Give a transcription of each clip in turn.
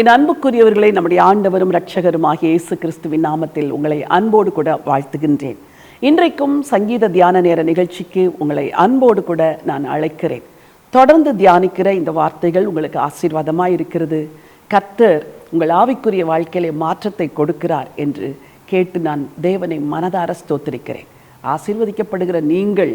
என் அன்புக்குரியவர்களை நம்முடைய ஆண்டவரும் இரட்சகருமாகிய இயேசு கிறிஸ்துவின் நாமத்தில் உங்களை அன்போடு கூட வாழ்த்துகின்றேன். இன்றைக்கும் சங்கீத தியான நேர நிகழ்ச்சிக்கு உங்களை அன்போடு கூட நான் அழைக்கிறேன். தொடர்ந்து தியானிக்கிற இந்த வார்த்தைகள் உங்களுக்கு ஆசீர்வாதமாக இருக்கிறது. கத்தர் உங்கள் ஆவிக்குரிய வாழ்க்கையிலே மாற்றத்தை கொடுக்கிறார் என்று கேட்டு நான் தேவனை மனதார ஸ்தோத்திருக்கிறேன். ஆசீர்வதிக்கப்படுகிற நீங்கள்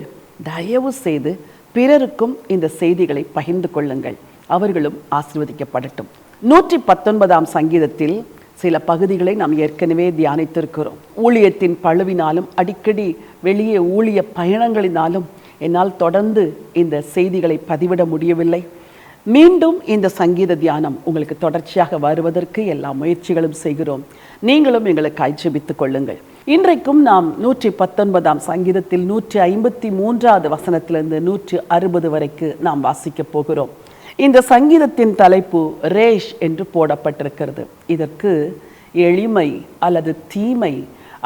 தயவு செய்து பிறருக்கும் இந்த செய்திகளை பகிர்ந்து கொள்ளுங்கள். அவர்களும் ஆசீர்வதிக்கப்படட்டும். நூற்றி பத்தொன்பதாம் சங்கீதத்தில் சில பகுதிகளை நாம் ஏற்கனவே தியானித்திருக்கிறோம். ஊழியத்தின் பழுவினாலும் அடிக்கடி வெளியே ஊழிய பயணங்களினாலும் என்னால் தொடர்ந்து இந்த செய்திகளை பதிவிட முடியவில்லை. மீண்டும் இந்த சங்கீத தியானம் உங்களுக்கு தொடர்ச்சியாக வருவதற்கு எல்லா முயற்சிகளும் செய்கிறோம். நீங்களும் எங்களுக்கு ஆய்ச்சபித்துக் கொள்ளுங்கள். இன்றைக்கும் நாம் நூற்றி பத்தொன்பதாம் சங்கீதத்தில் நூற்றி ஐம்பத்தி மூன்றாவது வசனத்திலிருந்து நூற்றி அறுபது வரைக்கு நாம் வாசிக்கப் போகிறோம். இந்த சங்கீதத்தின் தலைப்பு ரேஷ் என்று போடப்பட்டிருக்கிறது. இதற்கு எளிமை அல்லது தீமை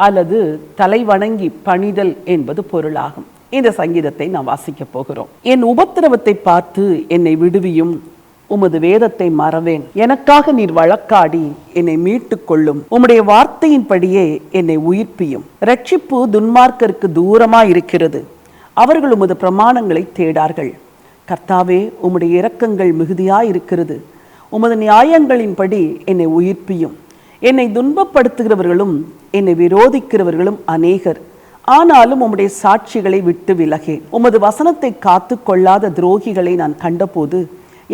அல்லது தலைவணங்கி பணிதல் என்பது பொருளாகும். இந்த சங்கீதத்தை நாம் வாசிக்கப் போகிறோம். என் உபத்திரவத்தை பார்த்து என்னை விடுவியும். உமது வேதத்தை மறவேன். எனக்காக நீர் வழக்காடி என்னை மீட்டுக் கொள்ளும். உம்முடைய வார்த்தையின்படியே என்னை உயிர்ப்பியும். ரட்சிப்பு துன்மார்க்கருக்கு தூரமாய் இருக்கிறது அவர்கள் உமது பிரமாணங்களை தேடார்கள். கர்த்தாவே உம்முடைய இரக்கங்கள் மிகுதியாயிருக்கிறது. உமது நியாயங்களின்படி என்னை உயிர்ப்பியும். என்னை துன்பப்படுத்துகிறவர்களும் என்னை விரோதிக்கிறவர்களும் அநேகர். ஆனாலும் உம்முடைய சாட்சிகளை விட்டு விலகேன். உமது வசனத்தை காத்து கொள்ளாத துரோகிகளை நான் கண்டபோது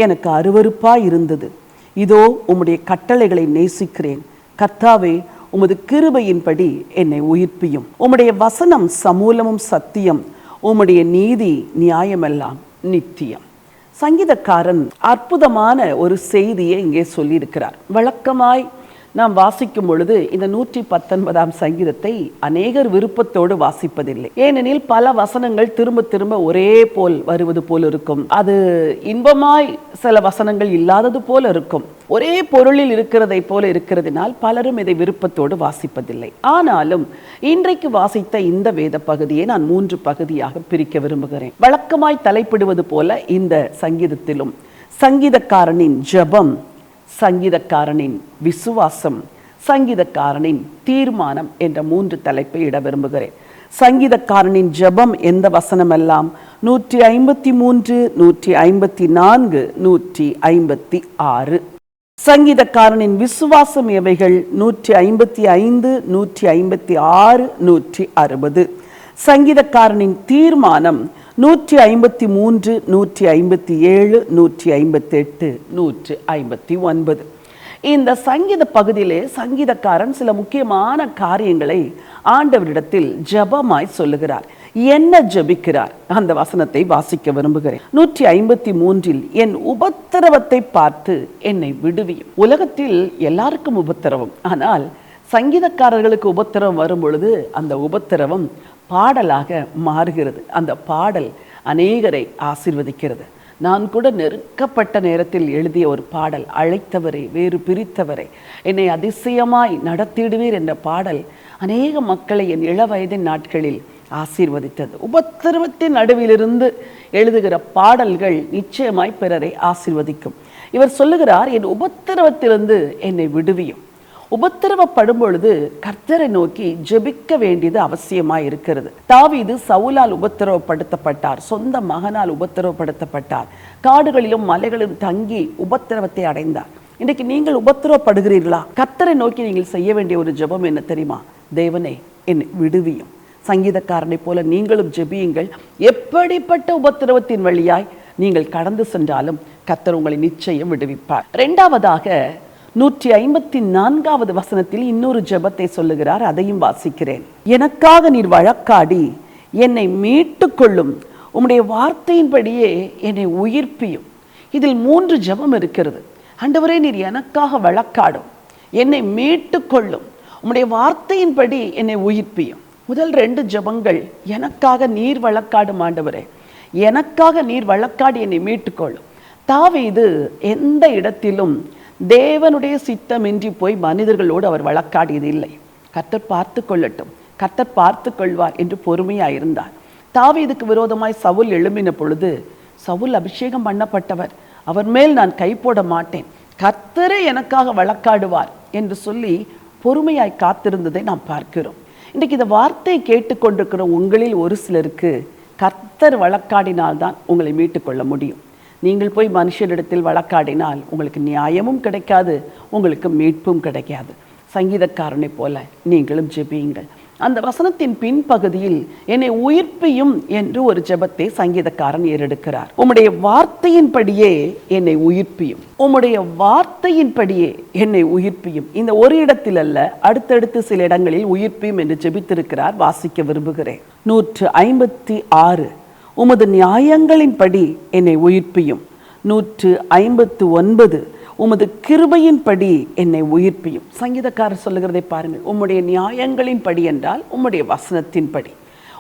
எனக்கு அருவறுப்பாய் இருந்தது இதோ உம்முடைய கட்டளைகளை நேசிக்கிறேன். கர்த்தாவே உமது கிருபையின்படி என்னை உயிர்ப்பியும். உம்முடைய வசனம் சமூலமும் சத்தியம். உம்முடைய நீதி நியாயமெல்லாம். நித்தியம். சங்கீதக்காரன் அற்புதமான ஒரு செய்தியை இங்கே சொல்லியிருக்கிறார். வழக்கமாய் நாம் வாசிக்கும் பொழுது இந்த நூற்றி பத்தொன்பதாம் சங்கீதத்தை அநேகர் விருப்பத்தோடு வாசிப்பதில்லை. ஏனெனில் பல வசனங்கள் திரும்ப திரும்ப ஒரே போல் வருவது போல் இருக்கும். அது இன்பமாய் சில வசனங்கள் இல்லாதது போல இருக்கும். ஒரே பொருளில் இருக்கிறதை போல இருக்கிறதுனால் பலரும் இதை விருப்பத்தோடு வாசிப்பதில்லை. ஆனாலும் இன்றைக்கு வாசித்த இந்த வேத பகுதியை நான் மூன்று பகுதியாக பிரிக்க விரும்புகிறேன். வழக்கமாய் தலைப்பிடுவது போல இந்த சங்கீதத்திலும் சங்கீதக்காரனின் ஜெபம் சங்கீதக்காரனின் விசுவாசம் சங்கீதக்காரனின் தீர்மானம் என்ற மூன்று தலைப்பை இட விரும்புகிறேன். சங்கீதக்காரனின் ஜபம் எந்த வசனமெல்லாம்? நூற்றி ஐம்பத்தி மூன்று நூற்றி ஐம்பத்தி நான்கு நூற்றி ஐம்பத்தி ஆறு. சங்கீதக்காரனின் விசுவாசம் எவைகள்? நூற்றி ஐம்பத்தி ஐந்து நூற்றி ஐம்பத்தி ஆறு நூற்றி அறுபது. சங்கீதக்காரனின் தீர்மானம் நூற்றி ஐம்பத்தி மூன்று நூற்றி ஐம்பத்தி ஏழு நூற்றி ஐம்பத்தி எட்டு நூற்று ஐம்பத்தி ஒன்பது. இந்த சங்கீத பகுதியிலே சங்கீதக்காரன் சில முக்கியமான காரியங்களை ஆண்டவரிடத்தில் ஜபமாய் சொல்லுகிறார். என்ன ஜபிக்கிறார்? அந்த வசனத்தை வாசிக்க விரும்புகிறேன். நூற்றி ஐம்பத்தி மூன்றில் என் உபத்திரவத்தை பார்த்து என்னை விடுவியும். உலகத்தில் எல்லாருக்கும் உபத்திரவம். ஆனால் சங்கீதக்காரர்களுக்கு உபத்திரவம் வரும் பொழுது அந்த உபத்திரவம் பாடலாக மாறுகிறது. அந்த பாடல் அநேகரை ஆசிர்வதிக்கிறது. நான் கூட நெருக்கப்பட்ட நேரத்தில் எழுதிய ஒரு பாடல் அழைத்தவரை வேறு பிரித்தவரை என்னை அதிசயமாய் நடத்திடுவீர் என்ற பாடல் அநேக மக்களை என் இள வயதின் நாட்களில் ஆசீர்வதித்தது. உபத்திரவத்தின் நடுவிலிருந்து எழுதுகிற பாடல்கள் நிச்சயமாய் பிறரை ஆசிர்வதிக்கும். இவர் சொல்லுகிறார் என் உபத்திரவத்திலிருந்து என்னை விடுவியும். உபத்திரவப்படும் பொழுது கர்த்தரை நோக்கி ஜெபிக்க வேண்டியது அவசியமா இருக்கிறது. தாவீது சவுலால் உபத்திரவப்படுத்தப்பட்டார். சொந்த மகனால் உபத்திரவப்படுத்தப்பட்டார். காடுகளிலும் மலைகளிலும் தங்கி உபத்திரவத்தை அடைந்தார். இன்றைக்கு நீங்கள் உபத்திரவப்படுகிறீர்களா? கர்த்தரை நோக்கி நீங்கள் செய்ய வேண்டிய ஒரு ஜெபம் என்ன தெரியுமா? தேவனே என்னை விடுவியும். சங்கீதக்காரனை போல நீங்களும் ஜெபியுங்கள். எப்படிப்பட்ட உபத்திரவத்தின் வழியாய் நீங்கள் கடந்து சென்றாலும் கத்தர் உங்களை நிச்சயம் விடுவிப்பார். இரண்டாவதாக நூற்றி ஐம்பத்தி நான்காவது வசனத்தில் இன்னொரு ஜெபத்தை சொல்லுகிறார் அதையும் வாசிக்கிறேன். எனக்காக நீர் வழக்காடி என்னை மீட்டு கொள்ளும் உம்முடைய வார்த்தையின்படியே என்னை உயிர்ப்பியும். இதில் மூன்று ஜெபம் இருக்கிறது. ஆண்டவரே நீர் எனக்காக வழக்காடும். என்னை மீட்டு கொள்ளும் உம்முடைய வார்த்தையின்படி என்னை உயிர்ப்பியும். முதல் ரெண்டு ஜெபங்கள் எனக்காக நீர் வழக்காடும் ஆண்டவரே. எனக்காக நீர் வழக்காடி என்னை மீட்டுக்கொள்ளும். தாவீது எந்த இடத்திலும் தேவனுடைய சித்தமின்றி போய் மனிதர்களோடு அவர் வழக்காடியது இல்லை. கர்த்தர் பார்த்து கொள்ளட்டும். கர்த்தர் பார்த்து கொள்வார் என்று பொறுமையாக இருந்தார் தாவீதுக்கு விரோதமாய் சவுல் எழும்பின பொழுது சவுல் அபிஷேகம் பண்ணப்பட்டவர். அவர் மேல் நான் கை போட மாட்டேன். கர்த்தரே எனக்காக வழக்காடுவார் என்று சொல்லி பொறுமையாய் காத்திருந்ததை நாம் பார்க்கிறோம். இன்றைக்கு இந்த வார்த்தையை கேட்டுக்கொண்டிருக்கிற உங்களில் ஒரு சிலருக்கு கர்த்தர் வழக்காடினால்தான் உங்களை மீட்டுக்கொள்ள முடியும். நீங்கள் போய் மனுஷனிடத்தில் வழக்காடினால் உங்களுக்கு நியாயமும் கிடைக்காது உங்களுக்கு மீட்பும் கிடைக்காது. சங்கீதக்காரனை போல நீங்களும் ஜெபியுங்கள். அந்த வசனத்தின் பின்பகுதியில் என்னை உயிர்ப்பியும் என்று ஒரு ஜெபத்தை சங்கீதக்காரன் ஏறெடுக்கிறார். உம்முடைய வார்த்தையின்படியே என்னை உயிர்ப்பியும். உம்முடைய வார்த்தையின்படியே என்னை உயிர்ப்பியும். இந்த ஒரு இடத்தில் அல்ல அடுத்தடுத்து சில இடங்களில் உயிர்ப்பியும் என்று ஜெபித்திருக்கிறார் வாசிக்க விரும்புகிறேன். நூற்று ஐம்பத்தி ஆறு உமது நியாயங்களின்படி என்னை உயிர்ப்பியும். நூற்று ஐம்பத்து ஒன்பது உமது கிருபையின்படி என்னை உயிர்ப்பியும். சங்கீதக்காரர் சொல்லுகிறதை பாருங்கள். உம்முடைய நியாயங்களின்படி என்றால் உம்முடைய வசனத்தின்படி.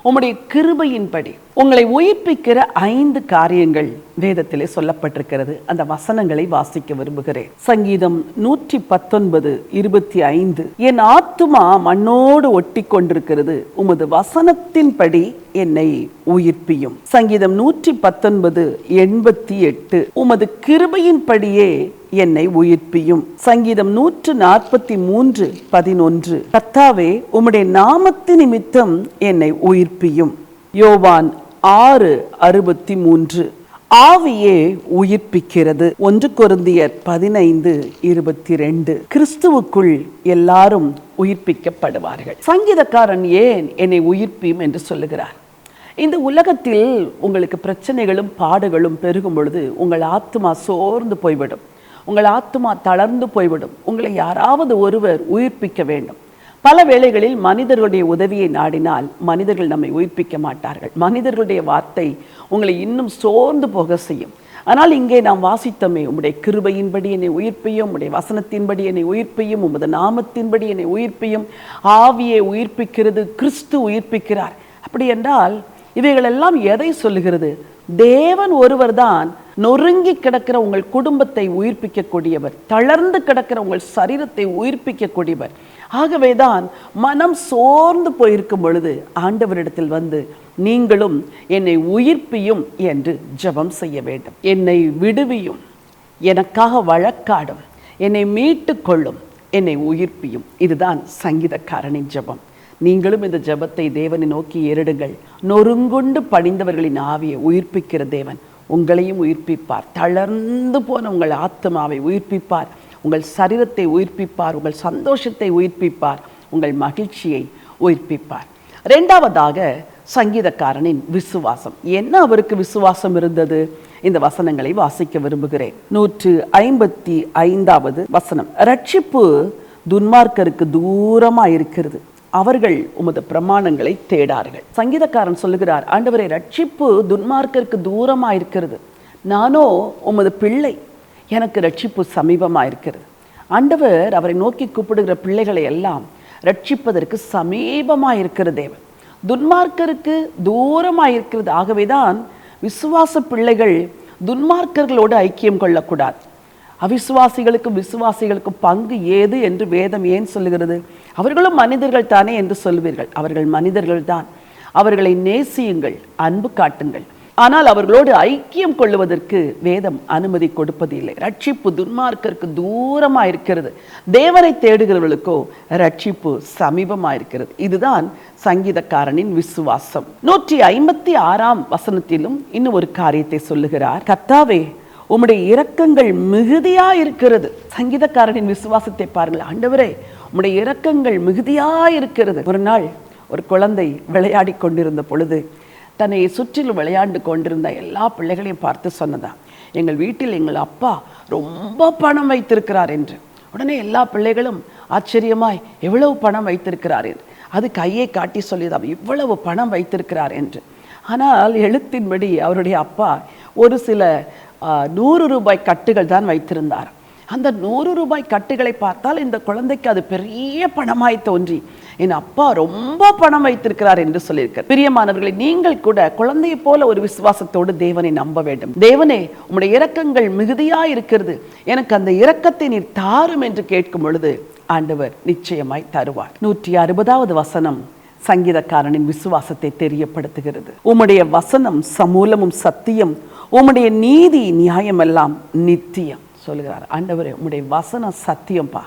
உம்முடைய கிருபையின்படி உங்களை உயிர்ப்பிக்கிற ஐந்து காரியங்கள் வேதத்திலே சொல்லப்பட்டிருக்கிறது. அந்த வசனங்களை வாசிக்க விரும்புகிறேன். சங்கீதம் நூற்றி பத்தொன்பது இருபத்தி ஐந்து. என் ஆத்துமா மண்ணோடு ஒட்டி கொண்டிருக்கிறது உமது வசனத்தின்படி என்னை உயிர்ப்பியும். சங்கீதம் நூற்றி பத்தொன்பது எண்பத்தி எட்டு. உமது கிருபையின்படியே என்னை உயிர்ப்பியும். சங்கீதம் நூற்று நாற்பத்தி மூன்று பதினொன்று. கத்தாவே உம்முடைய நாமத்து நிமித்தம் என்னை உயிர்ப்பியும். யோவான் ஆறு அறுபத்தி மூன்று ஆவியே உயிர்ப்பிக்கிறது. ஒன்று குருந்தியர் பதினைந்து இருபத்தி ரெண்டு கிறிஸ்துவுக்குள் எல்லாரும் உயிர்ப்பிக்கப்படுவார்கள். சங்கீதக்காரன் ஏன் என்னை உயிர்ப்பியும் என்று சொல்லுகிறார்? இந்த உலகத்தில் உங்களுக்கு பிரச்சனைகளும் பாடுகளும் பெருகும் பொழுது உங்கள் ஆத்மா சோர்ந்து போய்விடும். உங்கள் ஆத்மா தளர்ந்து போய்விடும். உங்களை யாராவது ஒருவர் உயிர்ப்பிக்க வேண்டும். பல வேளைகளில் மனிதர்களுடைய உதவியை நாடினால் மனிதர்கள் நம்மை உயிர்ப்பிக்க மாட்டார்கள். மனிதர்களுடைய வார்த்தை உங்களை இன்னும் சோர்ந்து போக செய்யும். ஆனால் இங்கே நாம் வாசித்தோமே உம்முடைய கிருபையின்படி என்னை உயிர்ப்பையும் உம்முடைய வசனத்தின்படி என்னை உயிர்ப்பையும் உமது நாமத்தின்படி என்னை உயிர்ப்பையும். ஆவியை உயிர்ப்பிக்கிறது கிறிஸ்து உயிர்ப்பிக்கிறார். அப்படி என்றால் இவைகளெல்லாம் எதை சொல்லுகிறது? தேவன் ஒருவர்தான் நொறுங்கி கிடக்கிற உங்கள் குடும்பத்தை உயிர்ப்பிக்கக்கூடியவர் தளர்ந்து கிடக்கிற உங்கள் சரீரத்தை உயிர்ப்பிக்கக்கூடியவர். ஆகவேதான் மனம் சோர்ந்து போயிருக்கும் பொழுது ஆண்டவரிடத்தில் வந்து நீங்களும் என்னை உயிர்ப்பியும் என்று ஜெபம் செய்ய வேண்டும். என்னை விடுவியும். எனக்காக வழக்காடும். என்னை மீட்டு கொள்ளும் என்னை உயிர்ப்பியும். இதுதான் சங்கீதக்காரனின் ஜெபம். நீங்களும் இந்த ஜெபத்தை தேவனை நோக்கி ஏறிடுங்கள். நொறுங்குண்டு பணிந்தவர்களின் ஆவியை உயிர்ப்பிக்கிற தேவன் உங்களையும் உயிர்ப்பிப்பார். தளர்ந்து போன உங்கள் ஆத்மாவை உயிர்ப்பிப்பார். உங்கள் சரீரத்தை உயிர்ப்பிப்பார். உங்கள் சந்தோஷத்தை உயிர்ப்பிப்பார். உங்கள் மகிழ்ச்சியை உயிர்ப்பிப்பார். ரெண்டாவதாக சங்கீதக்காரனின் விசுவாசம். என்ன அவருக்கு விசுவாசம் இருந்தது? இந்த வசனங்களை வாசிக்க விரும்புகிறேன். நூற்று ஐம்பத்தி ஐந்தாவது வசனம். ரட்சிப்பு துன்மார்க்கருக்கு தூரமா இருக்கிறது அவர்கள் உமது பிரமாணங்களை தேடார்கள். சங்கீதக்காரன் சொல்லுகிறார் ஆண்டவரை ரட்சிப்பு துன்மார்க்கருக்கு தூரமா இருக்கிறது நானோ உமது பிள்ளை எனக்கு ரட்சிப்பு சமீபமா இருக்கிறது ஆண்டவர் அவரை நோக்கி கூப்பிடுகிற பிள்ளைகளை எல்லாம் ரட்சிப்பதற்கு சமீபமா இருக்கிற தேவன். துன்மார்க்கருக்கு தூரமாயிருக்கிறது. ஆகவேதான் விசுவாச பிள்ளைகள் துன்மார்க்கர்களோடு ஐக்கியம் கொள்ளக்கூடாது. அவிசுவாசிகளுக்கும் விசுவாசிகளுக்கும் பங்கு ஏது என்று வேதம் ஏன் சொல்லுகிறது? அவர்களும் மனிதர்கள் தானே என்று சொல்வீர்கள். அவர்கள் மனிதர்கள் தான். அவர்களை நேசியுங்கள் அன்பு காட்டுங்கள். ஆனால் அவர்களோடு ஐக்கியம் கொள்ளுவதற்கு வேதம் அனுமதி கொடுப்பதில்லை. ரட்சிப்பு துன்மார்க்கருக்கு தூரமா இருக்கிறது தேவனை தேடுகிறவர்களுக்கோ ரட்சிப்பு சமீபமா இருக்கிறது இதுதான் சங்கீதக்காரனின் விசுவாசம். நூற்றி ஐம்பத்தி ஆறாம் வசனத்திலும் இன்னும் ஒரு காரியத்தை சொல்லுகிறார். கத்தாவே உம்முடைய இரக்கங்கள் மிகுதியா இருக்கிறது சங்கீதக்காரனின் விசுவாசத்தை பாருங்கள். ஆண்டவரே உம்முடைய இரக்கங்கள் மிகுதியா இருக்கிறது ஒரு நாள் ஒரு குழந்தை விளையாடி கொண்டிருந்த பொழுது தன்னை சுற்றிலும் விளையாண்டு கொண்டிருந்த எல்லா பிள்ளைகளையும் பார்த்து சொன்னதான் எங்கள் வீட்டில் எங்கள் அப்பா ரொம்ப பணம் வைத்திருக்கிறார் என்று. உடனே எல்லா பிள்ளைகளும் ஆச்சரியமாய் எவ்வளவு பணம் வைத்திருக்கிறார் என்று. அது கையை காட்டி சொல்லிதான் இவ்வளவு பணம் வைத்திருக்கிறார் என்று. ஆனால் எழுத்தின்படி அவருடைய அப்பா ஒரு சில நூறு ரூபாய் கட்டுகள் தான் வைத்திருந்தார். அந்த நூறு ரூபாய் கட்டுகளை பார்த்தால் இந்த குழந்தைக்கு அது பெரிய பணமாய் தோன்றி என் அப்பா ரொம்ப பணம் வைத்திருக்கிறார் என்று சொல்லியிருக்கார். பிரியமானவர்களை நீங்கள் கூட குழந்தையை போல ஒரு விசுவாசத்தோடு தேவனை நம்ப வேண்டும். தேவனே உம்முடைய இரக்கங்கள் மிகுதியா இருக்கிறது. எனக்கு அந்த இரக்கத்தை நீர் தாரும் என்று கேட்கும் பொழுது ஆண்டவர் நிச்சயமாய் தருவார். நூற்றி அறுபதாவது வசனம் சங்கீதக்காரனின் விசுவாசத்தை தெரியப்படுத்துகிறது. உம்முடைய வசனம் சமூலமும் சத்தியம் உம்முடைய நீதி நியாயமெல்லாம் நித்தியம் சொல்லுகிறார். ஆண்டவர் உம்முடைய வசனம் சத்தியம்பா.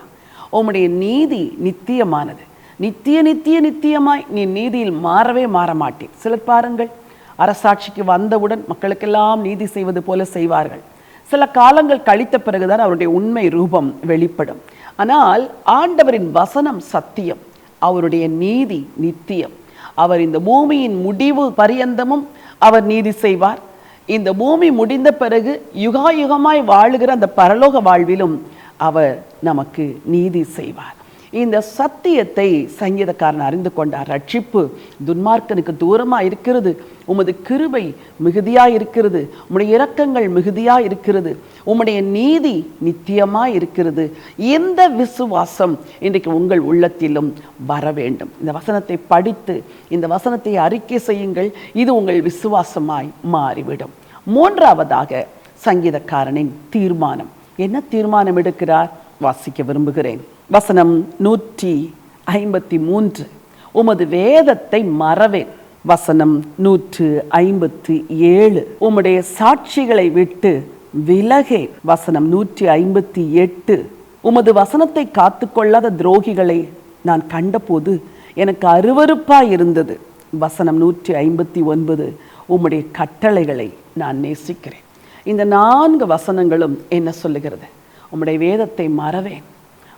உம்முடைய நீதி நித்தியமானது. நித்திய நித்திய நித்தியமாய் நீ நீதியில் மாறவே மாற மாட்டேன் சிலர் பாருங்கள் அரசாட்சிக்கு வந்தவுடன் மக்களுக்கெல்லாம் நீதி செய்வது போல செய்வார்கள். சில காலங்கள் கழித்த பிறகுதான் அவருடைய உண்மை ரூபம் வெளிப்படும். ஆனால் ஆண்டவரின் வசனம் சத்தியம் அவருடைய நீதி நித்தியம். அவர் இந்த பூமியின் முடிவு பரியந்தமும் அவர் நீதி செய்வார். இந்த பூமி முடிந்த பிறகு யுகாயுகமாய் வாழுகிற அந்த பரலோக வாழ்விலும் அவர் நமக்கு நீதி செய்வார். இந்த சத்தியத்தை சங்கீதக்காரன் அறிந்து கொண்டார். ரட்சிப்பு துன்மார்க்கனுக்கு தூரமாக இருக்கிறது. உமது கிருபை மிகுதியாக இருக்கிறது. உம்முடைய இரக்கங்கள் மிகுதியாக இருக்கிறது. உம்முடைய நீதி நித்தியமாக இருக்கிறது. இந்த விசுவாசம் இன்றைக்கு உங்கள் உள்ளத்திலும் வர வேண்டும்? இந்த வசனத்தை படித்து இந்த வசனத்தை அறிக்கை செய்யுங்கள். இது உங்கள் விசுவாசமாய் மாறிவிடும். மூன்றாவதாக சங்கீதக்காரனின் தீர்மானம். என்ன தீர்மானம் எடுக்கிறார்? வாசிக்க விரும்புகிறேன். வசனம் நூற்றி ஐம்பத்தி மூன்று உமது வேதத்தை மறவேன். வசனம் நூற்று ஐம்பத்தி ஏழு உம்முடைய சாட்சிகளை விட்டு விலகே வசனம் நூற்றி ஐம்பத்தி எட்டு உமது வசனத்தை காத்துக்கொள்ளாத துரோகிகளை நான் கண்டபோது எனக்கு அருவருப்பாய் இருந்தது. வசனம் நூற்றி ஐம்பத்தி ஒன்பது உம்முடைய கட்டளைகளை நான் நேசிக்கிறேன். இந்த நான்கு வசனங்களும் என்ன சொல்லுகிறது? உம்முடைய வேதத்தை மறவேன்.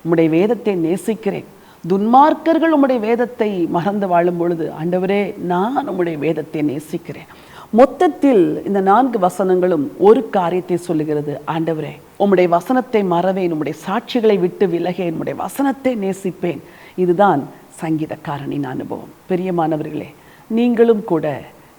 உம்முடைய வேதத்தை நேசிக்கிறேன். துன்மார்க்கர்கள் உம்முடைய வேதத்தை மறந்து வாழும் பொழுது ஆண்டவரே நான் உம்முடைய வேதத்தை நேசிக்கிறேன். மொத்தத்தில் இந்த நான்கு வசனங்களும் ஒரு காரியத்தை சொல்லுகிறது. ஆண்டவரே உம்முடைய வசனத்தை மறவேன். உம்முடைய சாட்சிகளை விட்டு விலகேன். உம்முடைய வசனத்தை நேசிப்பேன். இதுதான் சங்கீதக்காரனின் அனுபவம். பெரியமானவர்களே நீங்களும் கூட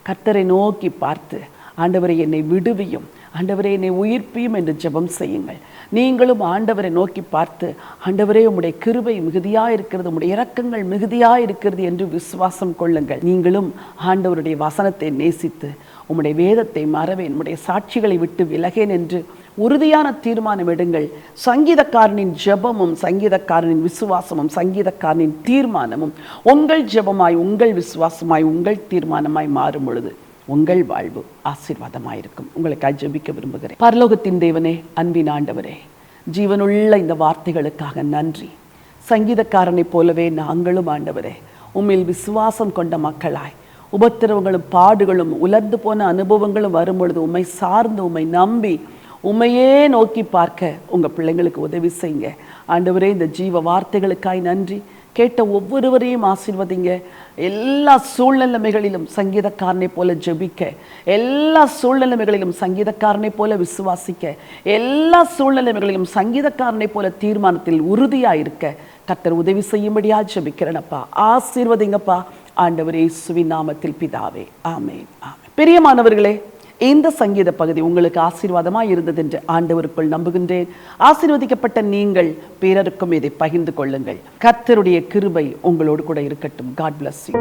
கர்த்தரை நோக்கி பார்த்து ஆண்டவரை என்னை விடுவியும். ஆண்டவரே என்னை உயிர்ப்பியும் என்று ஜெபம் செய்யுங்கள். நீங்களும் ஆண்டவரை நோக்கி பார்த்து ஆண்டவரே உம்முடைய கிருபை மிகுதியாக இருக்கிறது உம்முடைய இரக்கங்கள் மிகுதியாக இருக்கிறது என்று விசுவாசம் கொள்ளுங்கள். நீங்களும் ஆண்டவருடைய வசனத்தை நேசித்து உம்முடைய வேதத்தை மறவேன் உம்முடைய சாட்சிகளை விட்டு விலகேன் என்று உறுதியான தீர்மானம் எடுங்கள். சங்கீதக்காரனின் ஜெபமும் சங்கீதக்காரனின் விசுவாசமும் சங்கீதக்காரனின் தீர்மானமும் உங்கள் ஜெபமாய் உங்கள் விசுவாசமாய் உங்கள் தீர்மானமாய் மாறும் பொழுது. உங்கள் வாழ்வு ஆசீர்வாதமாயிருக்கும். உங்களுக்காக ஜெபிக்க விரும்புகிறேன். பரலோகத்தின் தேவனே அன்பின் ஆண்டவரே ஜீவனுள்ள இந்த வார்த்தைகளுக்காக நன்றி. சங்கீதக்காரனைப் போலவே நாங்களும் ஆண்டவரே உம்மில் விசுவாசம் கொண்ட மக்களாய் உபத்திரவங்களும் பாடுகளும் உலர்ந்து போன அனுபவங்களும் வரும்பொழுது உண்மை உம்மை சார்ந்து உம்மை நம்பி உம்மையே நோக்கி பார்க்க உங்கள் பிள்ளைங்களுக்கு உதவி செய்யுங்க. ஆண்டவரே இந்த ஜீவ வார்த்தைகளுக்காய் நன்றி. கேட்ட ஒவ்வொருவரையும் ஆசீர்வதிங்க. எல்லா சூழ்நிலைமைகளிலும் சங்கீதக்காரனை போல ஜெபிக்க. எல்லா சூழ்நிலைமைகளிலும் சங்கீதக்காரனை போல விசுவாசிக்க. எல்லா சூழ்நிலைமைகளிலும் சங்கீதக்காரனை போல தீர்மானத்தில் உறுதியாக இருக்க கர்த்தர் உதவி செய்யும்படியா ஜெபிக்கிறேனப்பா ஆசீர்வதிங்கப்பா. ஆண்டவர் இயேசுவின் நாமத்தில் பிதாவே. ஆமென். ஆமே பிரியமானவர்களே இந்த சங்கீத பகுதி உங்களுக்கு ஆசீர்வாதமாக இருந்தது என்று ஆண்டவருக்குள் நம்புகின்றேன். ஆசீர்வதிக்கப்பட்ட நீங்கள் பிறருக்கும் இதை பகிர்ந்து கொள்ளுங்கள். கர்த்தருடைய கிருபை உங்களோடு கூட இருக்கட்டும். God bless you